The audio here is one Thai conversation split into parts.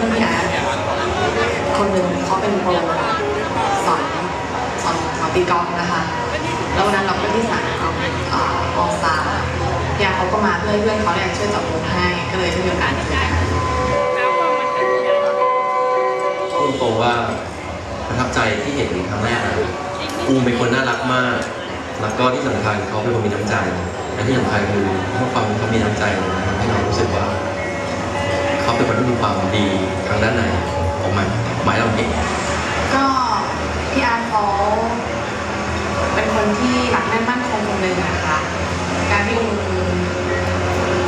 พื่อนพี่อร์คนหนึ่งเขาเป็นโปรสอนสอนสอนตีกอล์ฟนะคะ แล้ววันนั้นเราก็ที่สามเอ่อออลสาร์พี่อาเขาก็มาเพื่อนเพื่อนเขาเนี่ยช่วยจับมุมให้ก็เลยได้มีโอกาสเจอกันพูดตรงว่าประทับใจที่เห็นครั้งแรกนะภูเป็นคนน่ารักมาก แล้วก็ที่สำคัญเขาเป็นคนมีน้ำใจและที่สำคัญคือเมื่อความเขามีน้ำใจนี่ยทำให้เรารู้สึกว่า เขาเป็นคนที่มีความดีทางด้านไหนออกมาหมายเราเห็นก็พี่อาร์ตเขาเป็นคนที่หลักแน่นมั่นคงคนหนึ่งนะคะ การที่อุ้ม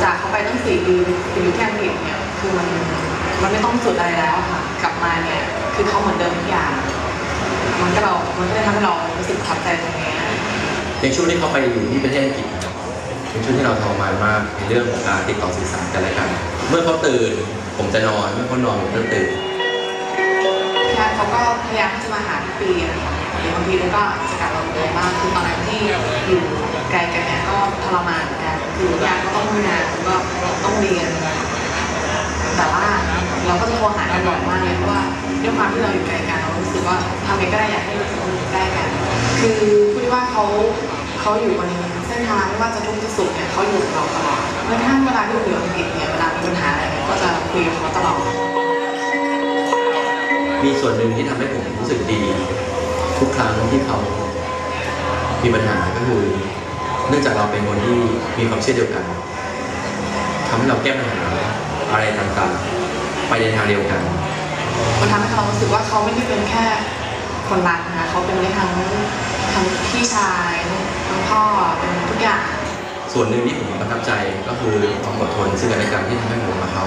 จากเขาไปตั้งสี่ปีไปอยู่ที่อังกฤษเนี่ยคือมันมันไม่ต้องสุดอะไรแล้วค่ะ กลับมาเนี่ยคือเขาเหมือนเดิมทุกอย่างมันก็เรา มันก็เลยทำให้เรารู้สึกประทับใจตรงเนี้ยในช่วงที่เขาไปอยู่ที่ประเทศอังกฤษนะครับ เป็นช่วงที่เราทรมานมากในเรื่องของการติดต่อสื่อสารกันและกัน เมื่อเขาตื่น ผมจะนอน เมื่อเขานอนผมจะตื่นพี่อาร์ตเขาก็พยายามที่จะมาหาทุกปีนะคะหรือบางทีเราก็จะกลับมาเมืองบ้างคือตอนนั้นที่อยู่ไกลกันเนี่ยก็ทรมานเหมือนกันคือพี่อาร์ตก็ต้องทำงานแล้วก็ต้องเรียน แต่ว่าเราก็จะโทรหากันบ่อยมากเลยเพราะว่าด้วยความที่เราอยู่ไกลกันเรารู้สึกว่าทำไงก็ได้อยากให้เราอยู่ใกล้กัน คือพูดว่าเขาเขาอยู่บนเส้น ทางไม่ว่าจะทุกข์จะสุขเนี่ยเขาอยู่กับเราตลอดแม้กระทั่งเวลาที่เราอยู่อังกฤษเนี่ยเวลามีปัญหาอะไรเนี่ยก็จะคุยกับเขาตลอด มีส่วนหนึ่งที่ทำให้ผมรู้สึกดี ทุกครั้งที่เขามีปัญหาก็คือ เนื่องจากเราเป็นคนที่มีความเชื่อเดียวกันทำให้เราแก้ปัญหาอะไรต่างๆ ไปในทางเดียวกัน มันทำให้เรารู้สึกว่าเขาไม่ได้เป็นแค่คนรักนะคะเขาเป็นได้ทั้งทั้งพี่ชายทั้งพ่อเป็นทุก อย่าง ส่วนหนึ่งที่ผมประทับใจก็คือความอดทนซึ่งกันและกันที่ทำให้ผมมาเขา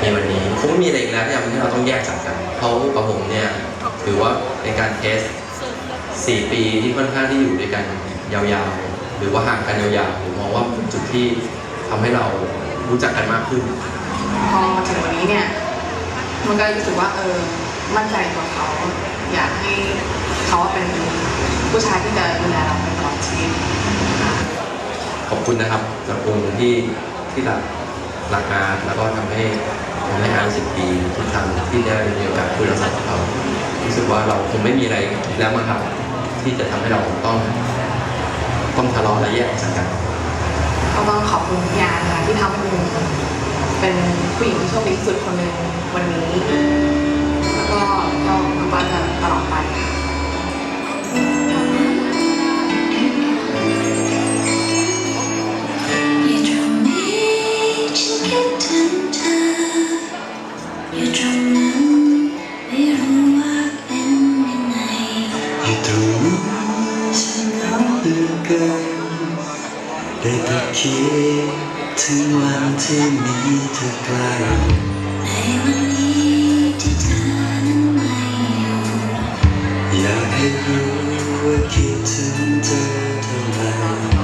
ในวันนี้คงไม่มีอะไรอีกแล้วที่ทำให้เราต้องแยกจากกันเขากับผมเนี่ยถือว่าเป็นการเทสสี่ปีที่ค่อนข้างที่อยู่ด้วยกันยาวๆ หรือว่าห่างกันยาวๆผมมองว่าเป็นจุดที่ทำให้เรารู้จักกันมากขึ้น พอมาถึงวันนี้เนี่ยมันก็รู้สึกว่าเออมั่นใจตัวเขาอยากให้เขาเป็นผู้ชายที่จะดูแลเราไปตลอดชีวิตค่ะ ขอบคุณนะครับสำหรับคุณที่ที่รักรักงานแล้วก็ทำให้ทำให้งานสิบปีทุกครั้งที่ได้มีโอกาสคุยโทรศัพท์กับเขารู้สึกว่าเราคงไม่มีอะไรแล้วมั้งครับ ที่จะทำให้เราต้องต้องทะเลาะและแยกออกจากกัน ก็ต้องขอบคุณพี่อาร์นะคะที่ทำให้มินเป็นผู้หญิงที่โชคดีที่สุดคนหนึ่งวันนี้ แล้วก็ก็มันก็จะตลอดไป คิดถึงวันที่มีเธอใกล้ในวันนี้ที่เธอนั้นไม่อยู่อยากให้รู้ว่าคิดถึงเธอเท่าไหร่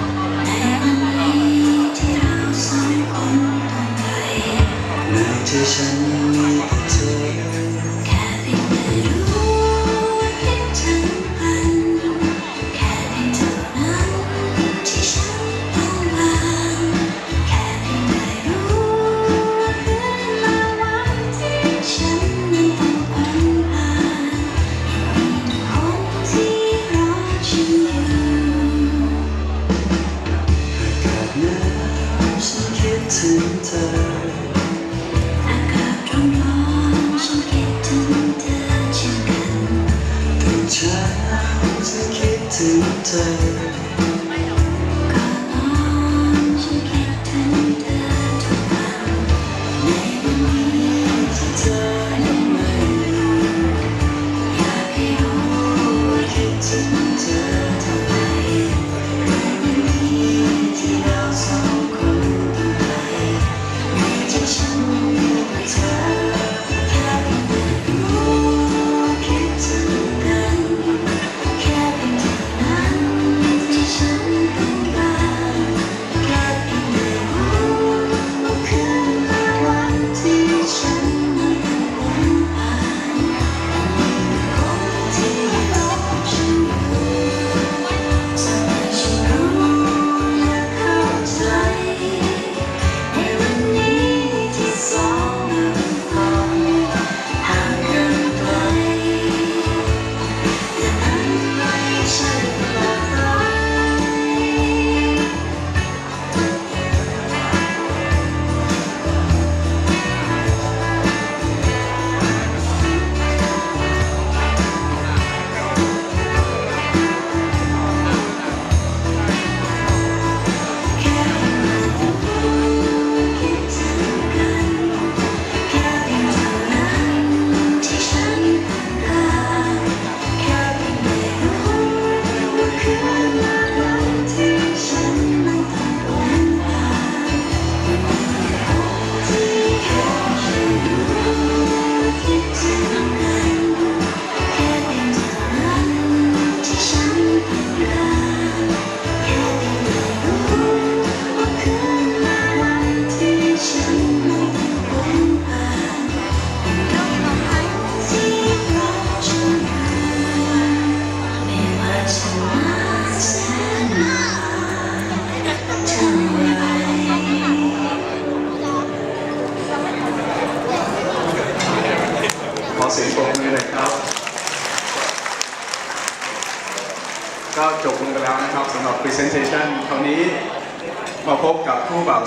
อเสียงปรบมือหน่อยครับ ก็จบลงไปแล้วนะครับสำหรับ Presentation คราวนี้มาพบกับผู้บ่าว